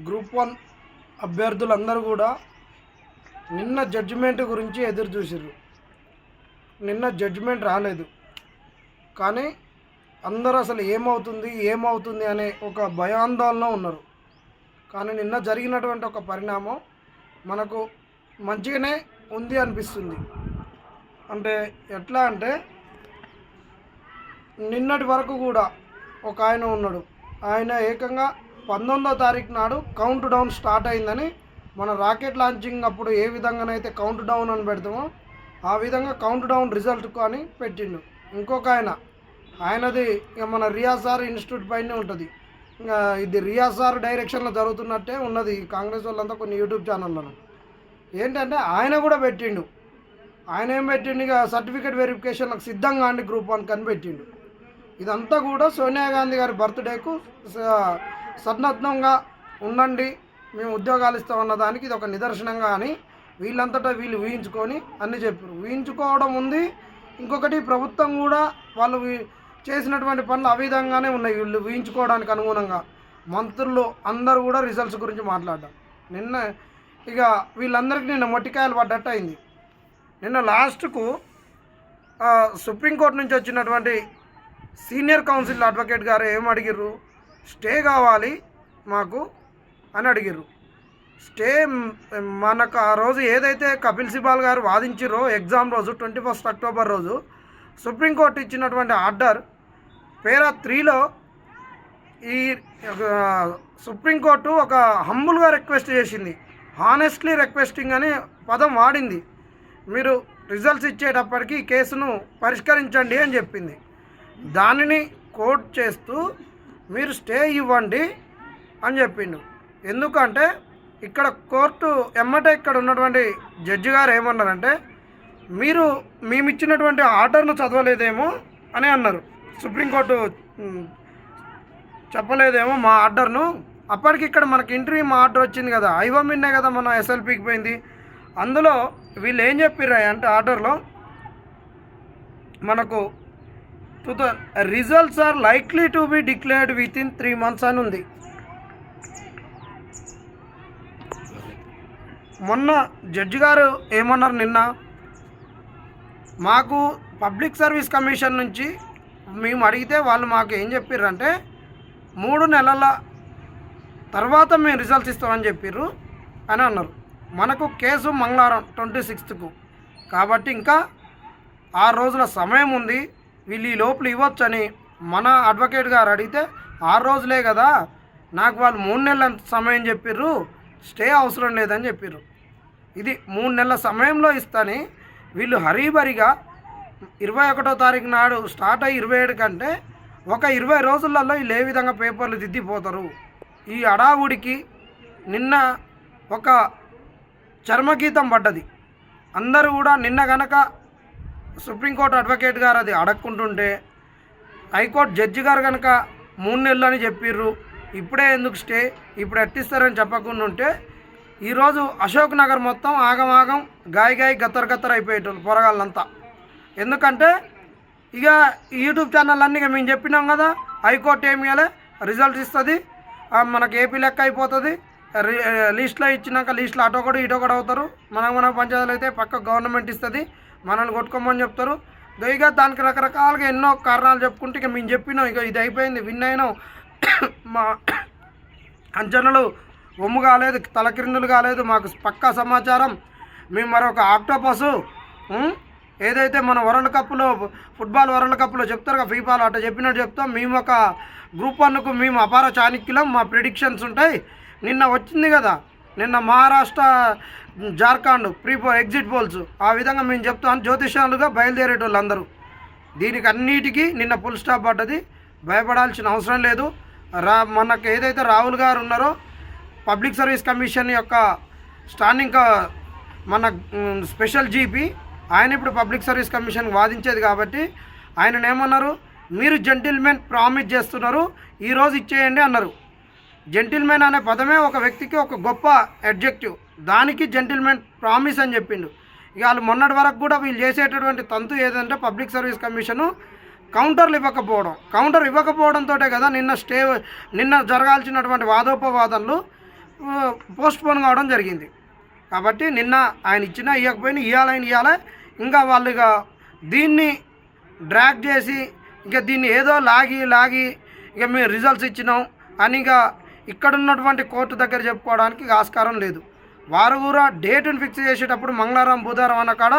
Group one అభ్యర్థులందరూ కూడా నిన్న జడ్జిమెంట్ గురించి ఎదురు చూసిర్రు. నిన్న జడ్జిమెంట్ రాలేదు. కానీ అందరూ అసలు ఏమవుతుంది ఏమవుతుంది అనే ఒక భయాందోళన ఉన్నారు. కానీ నిన్న జరిగినటువంటి ఒక పరిణామం మనకు మంచిగానే ఉంది అనిపిస్తుంది. అంటే ఎట్లా అంటే నిన్నటి వరకు కూడా ఒక ఆయన ఉన్నాడు. ఆయన ఏకంగా పంతొమ్మిదో తారీఖు నాడు కౌంట్ డౌన్ స్టార్ట్ అయిందని మన రాకెట్ లాంచింగ్ అప్పుడు ఏ విధంగానైతే కౌంట్ డౌన్ అని పెడతామో ఆ విధంగా కౌంట్ డౌన్ రిజల్ట్ అని పెట్టిండు. ఇంకొక ఆయన ఆయనది ఇక మన రియాసార్ ఇన్స్టిట్యూట్ పైనే ఉంటుంది. ఇంకా ఇది రియాసార్ డైరెక్షన్లో జరుగుతున్నట్టే ఉన్నది కాంగ్రెస్ వాళ్ళంతా కొన్ని యూట్యూబ్ ఛానల్లో ఏంటంటే ఆయన కూడా పెట్టిండు. ఆయన ఏం పెట్టిండు? ఇక సర్టిఫికేట్ వెరిఫికేషన్లకు సిద్ధంగా అండి గ్రూప్ వన్ కనిపెట్టిండు ఇదంతా కూడా సోనియా గాంధీ గారి బర్త్డేకు స- సన్నద్ధంగా ఉండండి మేము ఉద్యోగాలు ఇస్తామన్న దానికి ఇది ఒక నిదర్శనంగా అని వీళ్ళంతటా వీళ్ళు ఊహించుకొని అన్ని చెప్పారు. ఊహించుకోవడం ఉంది. ఇంకొకటి ప్రభుత్వం కూడా వాళ్ళు చేసినటువంటి పనులు ఆ విధంగానే ఉన్నాయి. వీళ్ళు ఊహించుకోవడానికి అనుగుణంగా మంత్రులు అందరూ కూడా రిజల్ట్స్ గురించి మాట్లాడ్డారు. నిన్న ఇక వీళ్ళందరికీ నిన్న మొట్టికాయలు పడ్డట్టు అయింది. నిన్న లాస్ట్కు సుప్రీంకోర్టు నుంచి వచ్చినటువంటి సీనియర్ కౌన్సిల్ అడ్వకేట్ గారు ఏం అడిగిర్రు? స్టే కావాలి మాకు అని అడిగిర్రు. స్టే మనకు ఆ రోజు ఏదైతే కపిల్ సిబాల్ గారు వాదించిరో ఎగ్జామ్ రోజు ట్వంటీ ఫస్ట్ అక్టోబర్ రోజు సుప్రీంకోర్టు ఇచ్చినటువంటి ఆర్డర్ పేరా త్రీలో ఈ సుప్రీంకోర్టు ఒక హంబుల్గా రిక్వెస్ట్ చేసింది. హానెస్ట్లీ రిక్వెస్టింగ్ అని పదం వాడింది. మీరు రిజల్ట్స్ ఇచ్చేటప్పటికి కేసును పరిష్కరించండి అని చెప్పింది. దానిని కోట్ చేస్తూ మీరు స్టే ఇవ్వండి అని చెప్పిండు. ఎందుకంటే ఇక్కడ కోర్టు ఎమ్మటే ఇక్కడ ఉన్నటువంటి జడ్జి గారు ఏమన్నారంటే మీరు మేము ఇచ్చినటువంటి ఆర్డర్ను చదవలేదేమో అని అన్నారు. సుప్రీంకోర్టు చెప్పలేదేమో మా ఆర్డర్ను. అప్పటికి ఇక్కడ మనకి ఇంటర్వ్యూ మా ఆర్డర్ వచ్చింది కదా ఐవమిన్నే కదా మన ఎస్ఎల్పికి పోయింది. అందులో వీళ్ళు ఏం చెప్పారు అంటే ఆర్డర్లో మనకు two results are likely to be declared within three months అని ఉంది మొన్న జడ్జి గారు ఏమన్నారు నిన్న? మాకు పబ్లిక్ సర్వీస్ కమిషన్ నుంచి మేము అడిగితే వాళ్ళు మాకు ఏం చెప్పారంటే మూడు నెలల తర్వాత మేము రిజల్ట్స్ ఇస్తామని చెప్పారు అని అన్నారు. మనకు కేసు మంగళవారం ట్వంటీ సిక్స్త్కు కాబట్టి ఇంకా ఆరు రోజుల సమయం ఉంది. వీళ్ళు ఈ లోపల ఇవ్వచ్చని మన అడ్వకేట్ గారు అడిగితే ఆరు రోజులే కదా నాకు వాళ్ళు మూడు నెలల సమయం చెప్పిర్రు స్టే అవసరం లేదని చెప్పిర్రు. ఇది మూడు నెలల సమయంలో ఇస్తాని వీళ్ళు హరీబరిగా ఇరవై ఒకటో తారీఖు నాడు స్టార్ట్ అయ్యి ఇరవై ఏడు కంటే ఒక ఇరవై రోజులలో వీళ్ళు ఏ విధంగా పేపర్లు దిద్దిపోతారు? ఈ అడావుడికి నిన్న ఒక చర్మగీతం పడ్డది. అందరూ కూడా నిన్న గనక సుప్రీంకోర్టు అడ్వకేట్ గారు అది అడగకుంటుంటే హైకోర్టు జడ్జి గారు కనుక మూడు నెలలు అని చెప్పిర్రు ఇప్పుడే ఎందుకు స్టే ఇప్పుడు ఎట్టిస్తారని చెప్పకుండా ఉంటే ఈరోజు అశోక్ నగర్ మొత్తం ఆగమాగం గాయ గాయ గత్తర గత్తర అయిపోయేటోళ్ళు పొరగాళ్ళంతా. ఎందుకంటే ఇక యూట్యూబ్ ఛానల్ అన్నీ మేము చెప్పినాం కదా హైకోర్టు ఏమి ఇవ్వాలి రిజల్ట్ ఇస్తుంది మనకి ఏపీ లెక్క అయిపోతుంది రి- లిస్ట్లో ఇచ్చినాక లిస్ట్లో అటో కూడా ఇటో కూడా అవుతారు మనకు మన పంచాయతీలు అయితే పక్క గవర్నమెంట్ ఇస్తుంది మనల్ని కొట్టుకోమని చెప్తారు. ఇక దానికి రకరకాలుగా ఎన్నో కారణాలు చెప్పుకుంటే ఇక మేము చెప్పినాం ఇక ఇది అయిపోయింది విన్ అయినాం. మా అంచనలు ఒమ్ము కాలేదు తలకిరిందులు కాలేదు మాకు పక్కా సమాచారం. మేము మరొక ఆక్టోపస్ ఏదైతే మన వరల్డ్ కప్లో ఫుట్బాల్ వరల్డ్ కప్లో చెప్తారు కదా ఫీఫాలో అట్లా చెప్పినట్టు చెప్తాం. మేము ఒక గ్రూప్ వన్కు మేము అపార చాణక్యులం మా ప్రిడిక్షన్స్ ఉంటాయి. నిన్న వచ్చింది కదా నిన్న మహారాష్ట్ర జార్ఖండ్ ప్రీపో ఎగ్జిట్ పోల్స్. ఆ విధంగా మేము చెప్తాను జ్యోతిషాలుగా బయలుదేరేటోళ్ళు అందరూ దీనికి అన్నిటికీ నిన్న ఫుల్ స్టాప్ పడ్డది. భయపడాల్సిన అవసరం లేదు. రా మనకు ఏదైతే రాహుల్ గారు ఉన్నారో పబ్లిక్ సర్వీస్ కమిషన్ యొక్క స్టాండింగ్ మన స్పెషల్ జీపీ ఆయన ఇప్పుడు పబ్లిక్ సర్వీస్ కమిషన్ వాదించేది కాబట్టి ఆయన ఏమన్నారు? మీరు జెంటిల్మెన్ ప్రామిస్ చేస్తున్నారు ఈరోజు ఇచ్చేయండి అన్నారు. జెంటిల్మెన్ అనే పదమే ఒక వ్యక్తికి ఒక గొప్ప అడ్జెక్టివ్. దానికి జెంటిల్మెన్ ప్రామిస్ అని చెప్పిండు. ఇక వాళ్ళు మొన్నటి వరకు కూడా వీళ్ళు చేసేటటువంటి తంతు ఏదంటే పబ్లిక్ సర్వీస్ కమిషను కౌంటర్లు ఇవ్వకపోవడం. కౌంటర్ ఇవ్వకపోవడంతో కదా నిన్న స్టే నిన్న జరగాల్సినటువంటి వాదోపవాదనలు పోస్ట్ పోన్ కావడం జరిగింది. కాబట్టి నిన్న ఆయన ఇచ్చినా ఇవ్వకపోయినా ఇవ్వాలని ఇవ్వాలి ఇంకా వాళ్ళు ఇక దీన్ని డ్రాక్ చేసి ఇంకా దీన్ని ఏదో లాగి లాగి ఇక మేము రిజల్ట్స్ ఇచ్చినాం అని ఇక ఇక్కడ ఉన్నటువంటి కోర్టు దగ్గర చెప్పుకోవడానికి ఆస్కారం లేదు. వారు కూడా డేట్ని ఫిక్స్ చేసేటప్పుడు మంగళవారం బుధవారం అన్న కాడ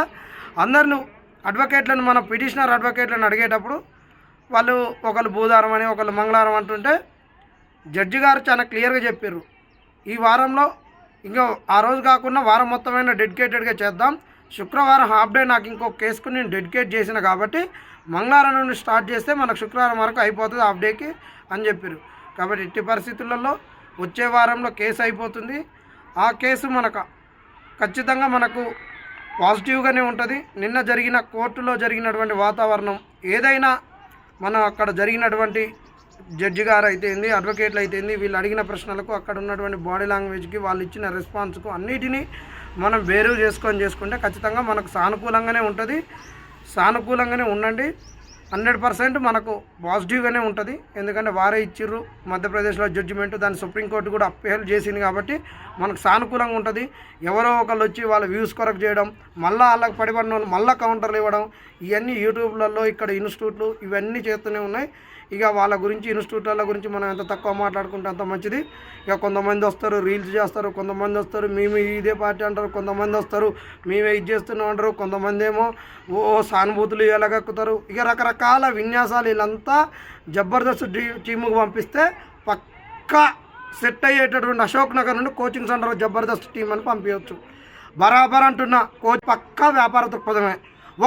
అందరిని అడ్వకేట్లను మన పిటిషనర్ అడ్వకేట్లను అడిగేటప్పుడు వాళ్ళు ఒకళ్ళు బుధవారం అని ఒకళ్ళు మంగళవారం అంటుంటే జడ్జి గారు చాలా క్లియర్గా చెప్పారు ఈ వారంలో ఇంకా ఆ రోజు కాకుండా వారం మొత్తమైన డెడికేటెడ్గా చేద్దాం. శుక్రవారం హాఫ్ డే నాకు ఇంకో కేసుకు నేను డెడికేట్ చేసిన కాబట్టి మంగళవారం నుండి స్టార్ట్ చేస్తే మనకు శుక్రవారం వరకు అయిపోతుంది హాఫ్ డేకి అని చెప్పారు కాబట్టి ఎట్టి పరిస్థితులలో వచ్చే వారంలో కేసు అయిపోతుంది. ఆ కేసు మనకు ఖచ్చితంగా మనకు పాజిటివ్గానే ఉంటుంది. నిన్న జరిగిన కోర్టులో జరిగినటువంటి వాతావరణం ఏదైనా మనం అక్కడ జరిగినటువంటి జడ్జి గారు అయితేంది అడ్వకేట్లు అయితేంది వీళ్ళు అడిగిన ప్రశ్నలకు అక్కడ ఉన్నటువంటి బాడీ లాంగ్వేజ్కి వాళ్ళు ఇచ్చిన రెస్పాన్స్కు అన్నిటినీ మనం వేరు చేసుకొని చేసుకుంటే ఖచ్చితంగా మనకు సానుకూలంగానే ఉంటుంది. సానుకూలంగానే ఉండండి. హండ్రెడ్ పర్సెంట్ మనకు పాజిటివ్గానే ఉంటుంది. ఎందుకంటే వారే ఇచ్చిర్రు మధ్యప్రదేశ్లో జడ్జిమెంట్ దాన్ని సుప్రీంకోర్టు కూడా అప్పీల్ చేసింది కాబట్టి మనకు సానుకూలంగా ఉంటుంది. ఎవరో ఒకళ్ళు వచ్చి వాళ్ళ వ్యూస్ కొరకు చేయడం మళ్ళీ వాళ్ళకి పడిపడిన వాళ్ళు మళ్ళీ కౌంటర్లు ఇవ్వడం ఇవన్నీ యూట్యూబ్లలో ఇక్కడ ఇన్స్టిట్యూట్లు ఇవన్నీ చేస్తూనే ఉన్నాయి. ఇక వాళ్ళ గురించి ఇన్స్టిట్యూట్ల గురించి మనం ఎంత తక్కువ మాట్లాడుకుంటే అంత మంచిది. ఇక కొంతమంది వస్తారు రీల్స్ చేస్తారు కొంతమంది వస్తారు మేము ఇదే పార్టీ అంటారు కొంతమంది వస్తారు మేమే ఇది చేస్తున్నాం అంటారు కొంతమంది ఏమో ఓ సానుభూతులు ఎలాగక్కుతారు ఇక రకరకాల విన్యాసాలు వీళ్ళంతా జబర్దస్త్ టీముకు పంపిస్తే పక్కా సెట్ అయ్యేటటువంటి అశోక్ నగర్ నుండి కోచింగ్ సెంటర్ జబర్దస్త్ టీం అని పంపించవచ్చు బరాబర్ అంటున్నా కోచ్ పక్కా వ్యాపార దృక్పథమే.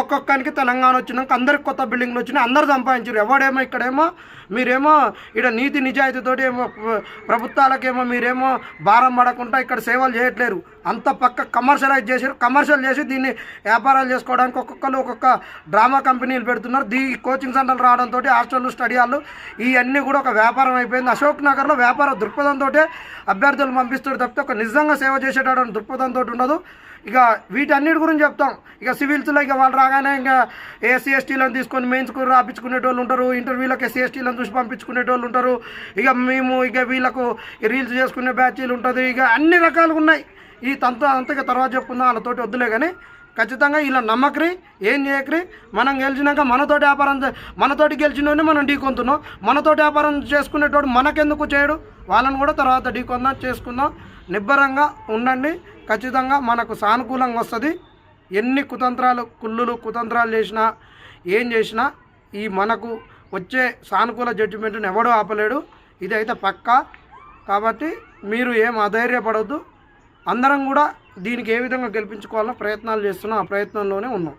ఒక్కొక్కరికి తెలంగాణ వచ్చినాక అందరికి కొత్త బిల్డింగ్లు వచ్చినాయి అందరు సంపాదించారు. ఎవడేమో ఇక్కడేమో మీరేమో ఇక్కడ నీతి నిజాయితీతోటి ఏమో ప్రభుత్వాలకేమో మీరేమో భారం పడకుండా ఇక్కడ సేవలు చేయట్లేరు. అంత పక్క కమర్షియలైజ్ చేశారు. కమర్షియల్ చేసి దీన్ని వ్యాపారాలు చేసుకోవడానికి ఒక్కొక్కరు ఒక్కొక్క డ్రామా కంపెనీలు పెడుతున్నారు. దీ కోచింగ్ సెంటర్లు రావడంతో హాస్టళ్ళు స్టడీ హాళ్ళు ఇవన్నీ కూడా ఒక వ్యాపారం అయిపోయింది. అశోక్ నగర్లో వ్యాపార దృక్పథంతో అభ్యర్థులు పంపిస్తారు తప్పితే ఒక నిజంగా సేవ చేసేటటువంటి దృక్పథంతో ఉండదు. ఇక వీటన్నిటి గురించి చెప్తాం. ఇక సివిల్స్లో ఇక వాళ్ళు రాగానే ఇంకా ఎస్సీ ఎస్టీలను తీసుకొని మెయిన్స్కు రాపించుకునేటోళ్ళు ఉంటారు. ఇంటర్వ్యూలకు ఎస్సీ ఎస్టీలను చూసి పంపించుకునేటోళ్ళు ఉంటారు. ఇక మేము ఇక వీళ్ళకు రీల్స్ చేసుకునే బ్యాచీలు ఉంటుంది. ఇక అన్ని రకాలుగా ఉన్నాయి. ఈ తంత అంతా తర్వాత చెప్పుకుందాం. వాళ్ళతోటి వద్దులే కానీ ఖచ్చితంగా ఇలా నమ్మకరి ఏం చేయకరి మనం గెలిచినాక మనతోటి వ్యాపారం చే- మనతోటి గెలిచినోడిని మనం ఢీకొంతున్నాం మనతోటి వ్యాపారం చేసుకునేటోడు మనకెందుకు చేయడు? వాళ్ళని కూడా తర్వాత ఢీకొందాం చేసుకుందాం. నిబ్బరంగా ఉండండి. ఖచ్చితంగా మనకు సానుకూలంగా వస్తుంది. ఎన్ని కుతంత్రాలు కుళ్ళులు కుతంత్రాలు చేసినా ఏం చేసినా ఈ మనకు వచ్చే సానుకూల జడ్జిమెంట్ని ఎవడూ ఆపలేడు. ఇదైతే పక్కా. కాబట్టి మీరు ఏం అధైర్యపడవద్దు అందరం కూడా దీనికి ఏ విధంగా గెలిపించుకోవాలో ప్రయత్నాలు చేస్తున్నాం. ఆ ప్రయత్నంలోనే ఉన్నాం.